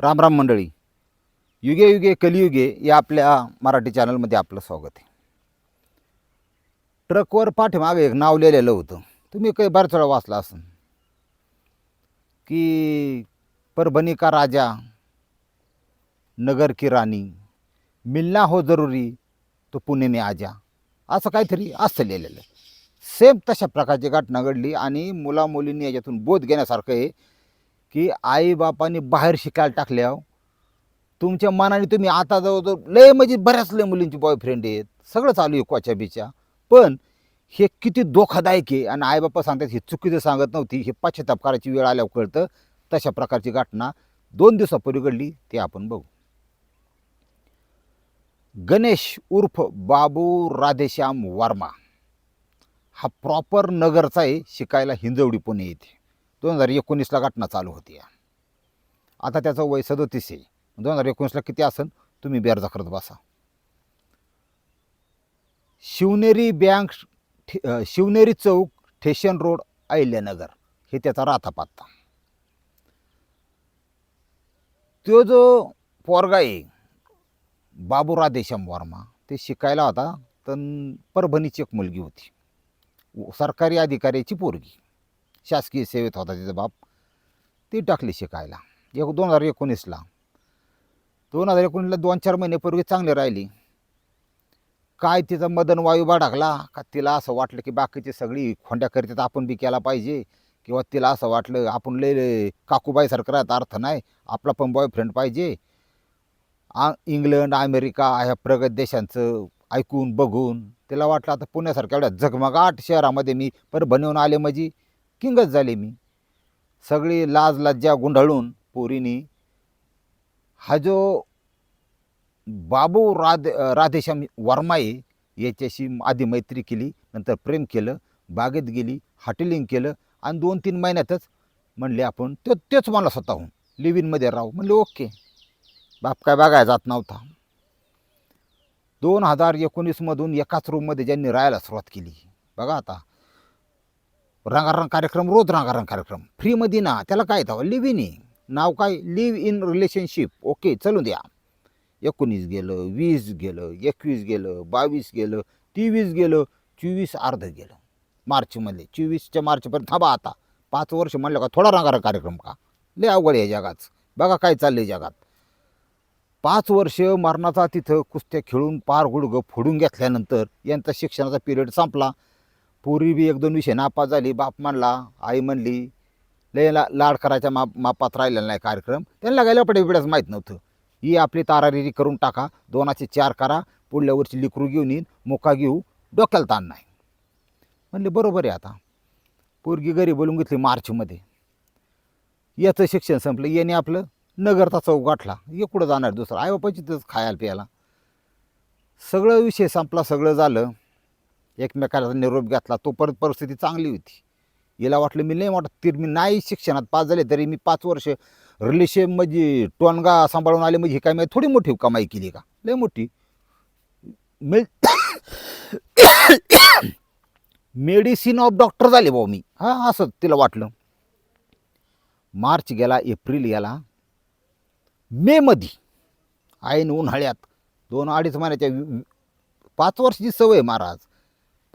रामराम मंडळी. युगे युगे कलियुगे या आपल्या मराठी चॅनलमध्ये आपलं स्वागत आहे. ट्रकवर पाठीमागे एक नाव लिहिलेलं होतं. तुम्ही काही बऱ्याच वेळा वाचला असन. की परभणी का राजा नगर की राणी मिलना हो जरुरी तो पुणेने आजा. असं काहीतरी असं लिहिलेलं सेम तशा प्रकारची घटना घडली आणि मुलामुलींनी याच्यातून बोध घेण्यासारखं आहे की आईबापांनी बाहेर शिकायला टाकल्यावर तुमच्या मनाने तुम्ही आता जवळजवळ लय म्हणजे बऱ्याच लय मुलींची बॉयफ्रेंड आहेत. सगळं चालू आहे क्वाच्या बिच्या. पण हे किती धोकादायक आहे आणि आईबापा सांगतात हे चुकीचं सांगत नव्हती. हे पाश्चाताप करायची वेळ आल्यावर कळतं. तशा प्रकारची घटना दोन दिवसापूर्वी घडली ते आपण बघू. गणेश उर्फ बाबू राधेश्याम वर्मा. हा प्रॉपर नगरचा आहे शिकायला हिंजवडी पुणे येथे. दोन हजार एकोणीसला घटना चालू होती. आता त्याचं वय सदतीस आहे. दोन हजार एकोणीसला किती असेल तुम्ही बेरजा करत बसा. शिवनेरी बँक ठे- शिवनेरी चौक ठेशन रोड अहिल्यानगर. हे त्याचा राहता पत्ता तो जो पोरगा आहे बाबू राधेश्याम वर्मा ते शिकायला होता तर परभणीची एक मुलगी होती. सरकारी अधिकाऱ्याची पोरगी. शासकीय सेवेत होता तिचा बाप. ती टाकली शिकायला. एक दोन हजार एकोणीसला. दोन हजार एकोणीसला दोन चार महिन्यापूर्वी चांगली राहिली. काय तिचा मदन वायू बाळगला का तिला असं वाटलं की बाकीची सगळी खोंड्या करतात आपण बी केला पाहिजे? किंवा तिला असं वाटलं आपण लय काकूबाईसारखं राहत अर्थ नाही. आपला पण बॉयफ्रेंड पाहिजे. आ इंग्लंड अमेरिका ह्या प्रगत देशांचं ऐकून बघून तिला वाटलं आता पुण्यासारख्या एवढ्या जगमगाट शहरामध्ये मी परभणीहून आले म्हणजे किंगच झाले मी. सगळी लाज लज्जा गुंढाळून पोरीनी हा जो बाबू राधे राधेश्याम वर्मा आहे याच्याशी आधी मैत्री केली नंतर प्रेम केलं बागेत गेली हॉटेलिंग केलं आणि दोन तीन महिन्यातच म्हणले आपण तो तेच मला स्वतःहून. लिव्ह इनमध्ये राहू. म्हणले ओके. बाप काय बघायला जात नव्हता. दोन हजार एकोणीसमधून एकाच रूममध्ये ज्यांनी राहायला सुरुवात केली. बघा आता. रंगारंग कार्यक्रम रोज रंगारंग कार्यक्रम. फ्रीमध्ये ना त्याला काय येतं लिव्ह इन नाव काय? लिव्ह इन रिलेशनशिप ओके चलू द्या. एकोणीस गेलं वीस गेलं एकवीस गेलं बावीस गेलं तेवीस गेलं चोवीस अर्ध गेलं. मार्चमध्ये चोवीसच्या मार्चपर्यंत थांबा आता. पाच वर्ष म्हणलं का थोडा रंगारंग कार्यक्रम का? लय अवघड आहे जगाच बघा काय चाललं आहे जगात. पाच वर्ष मरणाचा तिथं कुस्त्या खेळून पार गुडगं फोडून घेतल्यानंतर यांचा शिक्षणाचा पिरियड संपला. पोरी बी एक दोन विषय नापास झाली बाप म्हणला आई म्हणली लय ला लाड करायच्या माप मापात राहिलेला नाही कार्यक्रम. त्यांना गेल्या पडे बिड्याच माहीत नव्हतं. ही आपली तारारिरी करून टाका दोनाचे चार करा पुढल्या वर्षी लिकरू घेऊन येईन मोका घेऊ डोक्याला ताण नाही. म्हणले बरोबर आहे आता. पोरगी घरी बोलून घेतली मार्चमध्ये. याचं शिक्षण संपलं याने आपलं नगरचा चौक गाठला. हे कुठं जाणार दुसरं? आई बापाची तिथंच खायला प्यायला. सगळं विषय संपला सगळं झालं. एकमेकाला निरोप घेतला तोपर्यंत परिस्थिती चांगली होती. हिला वाटलं मी नाही वाटत तिर मी नाही शिक्षणात पास झाले तरी मी पाच वर्ष रिलेशन म्हणजे टोनगा सांभाळून आले म्हणजे ही काय मी थोडी मोठी कमाई केली का? लय मोठी. मे मेडिसिन ऑफ डॉक्टर झाले भाऊ मी. हां असं तिला वाटलं. मार्च गेला एप्रिल गेला. मेमध्ये ऐन उन्हाळ्यात दोन अडीच महिन्याच्या पाच वर्षाची सवय महाराज.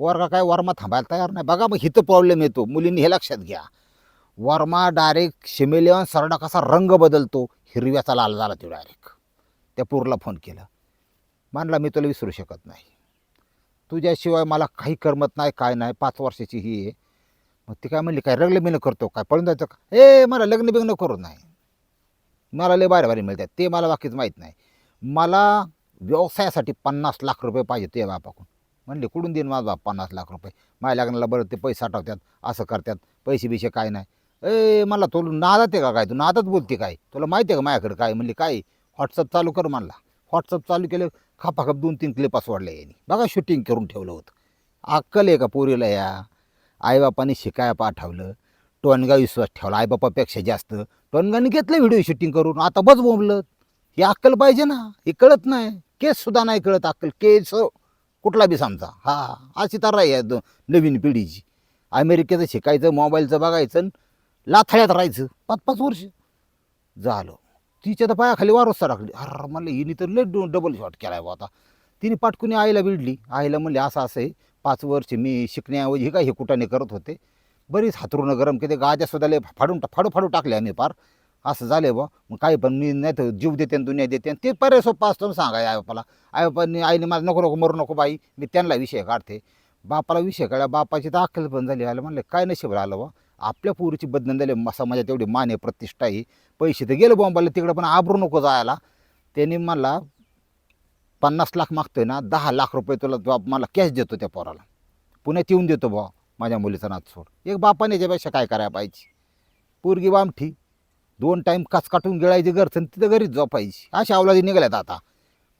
पोरगा काय वर्मा थांबायला तयार नाही. बघा मग हिथं प्रॉब्लेम येतो. मुलींनी हे लक्षात घ्या. वर्मा डायरेक्ट शिमेलियन सरडा कसा रंग बदलतो. हिरव्याचा लाल झाला तो डायरेक्ट त्या पोरला फोन केला. मानला मी तुला विसरू शकत नाही. तुझ्याशिवाय मला काही करमत नाही काय नाही. पाच वर्षाची ही आहे. मग ती काय म्हणली काय रगले करतो? काय पळून जायचं का? ए मला लग्न बिग्न करू नाही मला लय बारे बारे मिळतात. ते मला बाकीच माहीत नाही. मला व्यवसायासाठी पन्नास लाख रुपये पाहिजे ते बापाकडून. म्हणले कुठून देईन माझा बाप पन्नास लाख रुपये? माझ्या लग्नाला बरं ते पैसे साठवतात असं करतात पैसे बिशे काय नाही. ए मला तो नादात आहे का काय? तू नादात बोलते काय? तुला माहिती आहे का माझ्याकडे काय? म्हणले काय? व्हॉट्सअप चालू कर म्हणला. व्हॉट्सअप चालू केलं खापाखाप दोन तीन क्लिप वाढले यांनी. बघा शूटिंग करून ठेवलं होतं. अक्कल आहे का पोरीला या? आईबापाने शिकाया पाठवलं टोनगा विश्वास ठेवला आईबापापेक्षा जास्त. टोनगाने घेतलं व्हिडिओ शूटिंग करून आता बस बोंबलं ही अक्कल पाहिजे ना? हे कळत नाही. केससुद्धा नाही कळत अक्कल. केस कुठला बी समजा. हा अशी तर आहे नवीन पिढीची. अमेरिकेचं शिकायचं मोबाईलचं बघायचं आणि लाथाळ्यात राहायचं. पाच पाच वर्ष झालं. तिच्या तर पायाखाली वारच सरकली अरे म्हणलं हिने तर लय डबल शॉट केला आहे आता. तिने पाटकुनी आईला भिडली. आईला म्हणले असं असं आहे. पाच वर्ष मी शिकण्याऐवजी हे काय हे कुठाने करत होते. बरीच हातरून गरम केले. गाज्यासुद्धा लय फाडून फाडू फाडू टाकले आम्ही पार. असं झाले बा मग काही पण मी नाही तर जीव देते आणि दुनिया देते आणि ते पर्याय सोपा असतो ना सांगा आई बापाला आई बापाने आईने मला नको नको मरू नको बाई. मी त्यांना विषय काढते. बापाला विषय काढला बापाची तर अक्कल पण झाली. आलं म्हणलं काय नशीब आलं बा आपल्या पोरीची बदनाम झाली. समाजात एवढी मान आहे प्रतिष्ठा आहे. पैसे तर गेले बॉम्बाला तिकडे पण आबरू नको जायला. त्यांनी मला पन्नास लाख मागतोय ना दहा लाख रुपये तुला बाप मला कॅश देतो त्या पोराला. पुण्यात येऊन देतो बा माझ्या मुलीचा नाच सोड. एक बापाने याच्यापेक्षा काय करायला पाहिजे? पोरगी बामठी दोन टाईम काच काटून गिळायची घरचं आणि तिथं घरीच झोपायची. अशा अवलादी निघाल्यात आता.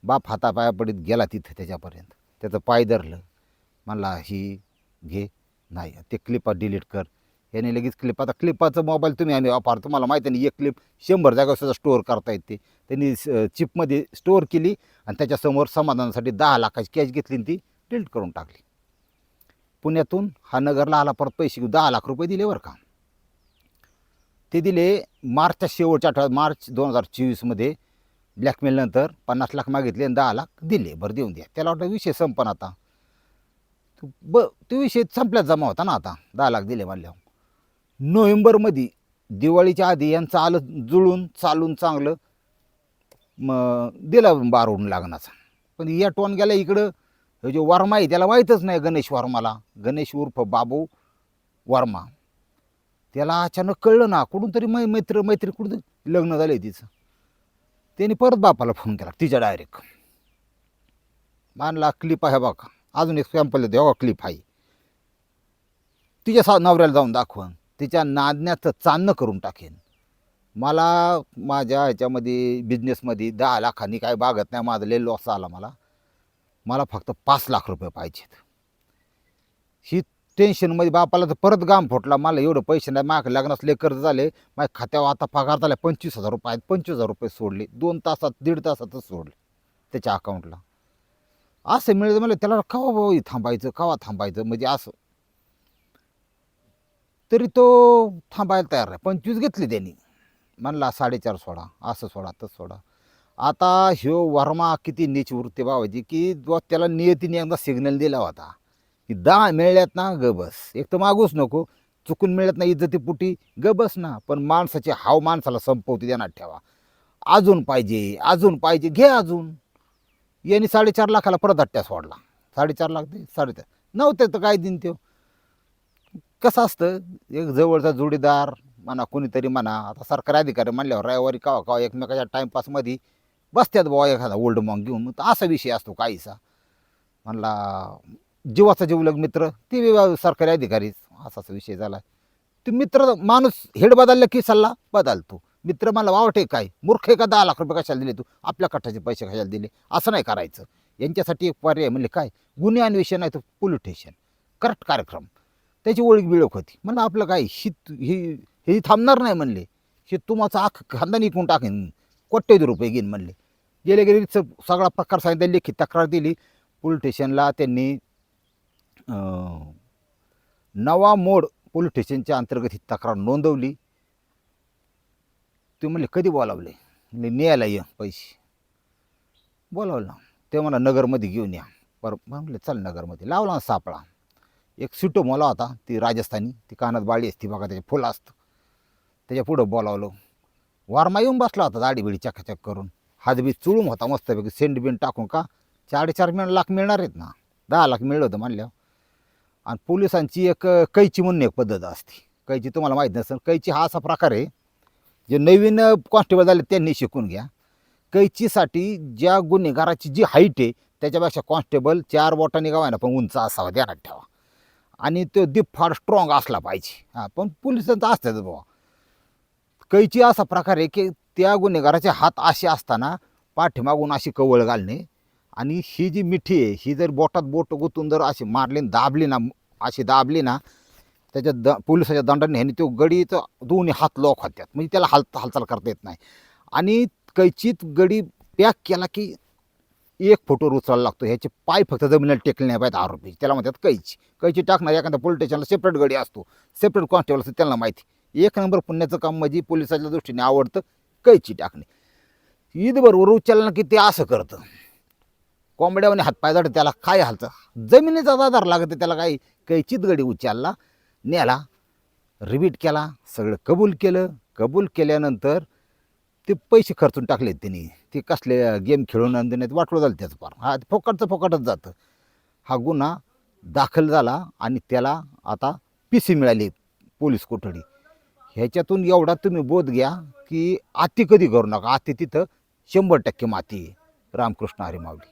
बाप हातापाया पडीत गेला तिथं त्याच्यापर्यंत. त्याचं पाय धरलं. म्हणला ही घे. नाही ते क्लिपा डिलीट कर. याने लगेच क्लिप आता क्लिपाचं मोबाईल तुम्ही आम्ही वापर तुम्हाला माहिती आहे एक क्लिप शंभर जागा सुद्धा स्टोअर करता येते. त्यांनी चिपमध्ये स्टोअर केली आणि त्याच्यासमोर समाधानासाठी दहा लाखाची कॅश घेतली आणि ती डिलीट करून टाकली. पुण्यातून हा नगरला आला परत पैसे घेऊ दहा लाख रुपये दिले बरं का. ते दिले मार्चच्या शेवटच्या आठवड्यात मार्च दोन हजार चोवीसमध्ये ब्लॅकमेलनंतर पन्नास लाख मागितले आणि दहा लाख दिले बरं देऊन द्या. त्याला वाटतं विषय संपन आता. ब तो विषय संपल्यात जमा होता ना आता दहा लाख दिले म्हणल्यावर. नोव्हेंबरमध्ये दिवाळीच्या आधी यांचं आलं जुळून चालून चांगलं मग दिला बारवून लागण्याचा. पण या टोन गेला इकडं हे जो वर्मा आहे त्याला माहीतच नाही गणेश वर्माला. गणेश उर्फ बाबू वर्मा. त्याला अचानक कळलं ना कुठून तरी मै मैत्र मैत्री कुठून तरी लग्न झालं तिचं. त्याने परत बापाला फोन केला तिच्या डायरेक्ट मानला क्लिप आहे बघा. अजून एक सॅम्पल देते बघा क्लिप आहे. तिच्या सा नवऱ्याला जाऊन दाखवन. तिच्या नादण्याचं चांदणं करून टाकेन. मला माझ्या ह्याच्यामध्ये बिझनेसमध्ये दहा लाखांनी काय बागत नाही माझं लय लॉस आला मला. मला फक्त पाच लाख रुपये पाहिजेत. ही टेन्शनमध्ये बापाला तर परत गाम फुटला. मला एवढं पैसे नाही. माझ्या लग्नास लय कर्ज झाले. माझ्या खात्यावर आता पगार झाला पंचवीस हजार रुपये आहेत. पंचवीस हजार रुपये सोडले. दोन तासात दीड तासातच सोडले त्याच्या अकाउंटला असं मिळतं मला त्याला कवा भाऊ थांबायचं? कवा थांबायचं? म्हणजे असं. तरी तो थांबायला तयार नाही. पंचवीस घेतली त्यांनी. म्हणला साडेचार सोडा. असं सोडा तसं सोडा. आता ह्यो वर्मा किती नीच वृत्ती बाबाची की जो त्याला नियतीने एकदा सिग्नल दिला होता. की दहा मिळल्यात ना ग बस. एक तर मागूच नको. चुकून मिळत नाही इज्जतीपुटी ग बस ना. पण माणसाची हाव माणसाला संपवते देण्यात ठेवा. अजून पाहिजे अजून पाहिजे. घे अजून. यांनी साडेचार लाखाला परत अट्ट्या सोडला. साडेचार लाख दे साडेचार. नव्हते तर काय दिन त्यो? कसं असतं? एक जवळचा जोडीदार म्हणा कोणीतरी म्हणा. आता सरकारी अधिकारी म्हणल्यावर रविवारी कावा कावा एकमेकाच्या टाईमपासमध्ये बसत्यात बुवा एखादा ओल्ड मॉंग घेऊन. मग असा विषय असतो काहीसा. म्हणला जीवाचा जीवलग मित्र ते बी सरकारी अधिकारीच असाच विषय झाला. ते मित्र माणूस हेड बदलला की सल्ला बदलतो. मित्र मला वावटे काय? मूर्ख आहे का? दहा लाख रुपये कशाला दिले तू? आपल्या कट्टाचे पैसे कशाला दिले? असं नाही करायचं. यांच्यासाठी एक पर्याय म्हणले काय? गुन्हे अन्वेषण आहे तर पोलीस स्टेशन. करेक्ट कार्यक्रम. त्याची ओळख बिळख होती. म्हणलं आपलं काय? शीत ही हे थांबणार नाही म्हणले. हे तुमचा आख खानदानी इकून टाकेन. कोट्यवधी रुपये घेईन म्हणले. गेले गेले स- सगळा प्रकार सांगितला लेखी तक्रार दिली. पोलीस स्टेशनला त्यांनी नवा मोड पोलीस स्टेशनच्या अंतर्गत ही तक्रार नोंदवली. ते म्हणले कधी बोलावले? म्हणजे न्यायला ये पैसे. बोलावलं. ते मला नगरमध्ये घेऊन या. बरं म्हणले चल नगरमध्ये. लावला ना सापळा. एक सुटो मला होता ती राजस्थानी. ती कानात बाळी असती बघा त्याचे फुलं असतं. त्याच्या पुढं बोलावलं. वारमा येऊन बसला होता दाडीबिडी चकाचक करून. हातबी चुळून होता मस्तपैकी सेंट बिन टाकून का? चाडेचार मिळ लाख मिळणार आहेत ना? दहा लाख मिळलं होतं म्हणल्या आणि पोलिसांची एक कैची म्हणून एक पद्धत असते. कैची तुम्हाला माहीत नसेल कैची हा असा प्रकार आहे जे नवीन कॉन्स्टेबल झाले त्यांनी शिकून घ्या. कैचीसाठी ज्या गुन्हेगाराची जी हाईट आहे त्याच्यापेक्षा कॉन्स्टेबल चार बोटांनी गावायना पण उंच असावा ध्यानात ठेवा. आणि तो दीप फार स्ट्रॉंग असला पाहिजे. हां पण पोलिसांचं असतात बाबा कैची असा प्रकार आहे की त्या गुन्हेगाराचे हात असे असताना पाठीमागून अशी कवळ घालणे आणि ही जी मिठी आहे ही जर बोटात बोट गुतून जर अशी मारली आणि दाबली ना अशी दाबली ना त्याच्या द पोलिसाच्या दंडाने ह्याने तो गडीचं दोन्ही हात लॉक होत्यात. म्हणजे त्याला हाल हालचाल करता येत नाही. आणि कैचीत गडी पॅक केला की एक फोटो उचलायला लागतो. ह्याचे पाय फक्त जमिनीला टेकले नाही पाहिजे आरोपी. त्याला म्हणतात कैची. कैची टाकणार एखाद्या पोलीस स्टेशनला सेपरेट गडी असतो. सेपरेट कॉन्स्टेबल असतो त्यांना माहिती. एक नंबर पुण्याचं काम म्हणजे पोलिसाच्या दृष्टीने आवडतं कैची टाकणे. ईदबरोबर उचलणं की ते असं करतं. कोंबड्यावाने हातपाय जाड त्याला काय हालतं? जमिनीचा आधार लागतं त्याला काही कैचित गडी उचलला नेला रिपीट केला सगळं कबूल केलं. कबूल केल्यानंतर ते पैसे खर्चून टाकलेत त्यांनी. ते कसले गेम खेळून आणि देण्यात वाटलं झालं त्याचं फार. हा फोकटचं फोकटच जातं. हा गुन्हा दाखल झाला आणि त्याला आता पी सी मिळाली पोलीस कोठडी. ह्याच्यातून एवढा तुम्ही बोध घ्या की आती कधी करू नका. आती तिथं शंभर टक्के माती आहे. रामकृष्ण हरी माऊली.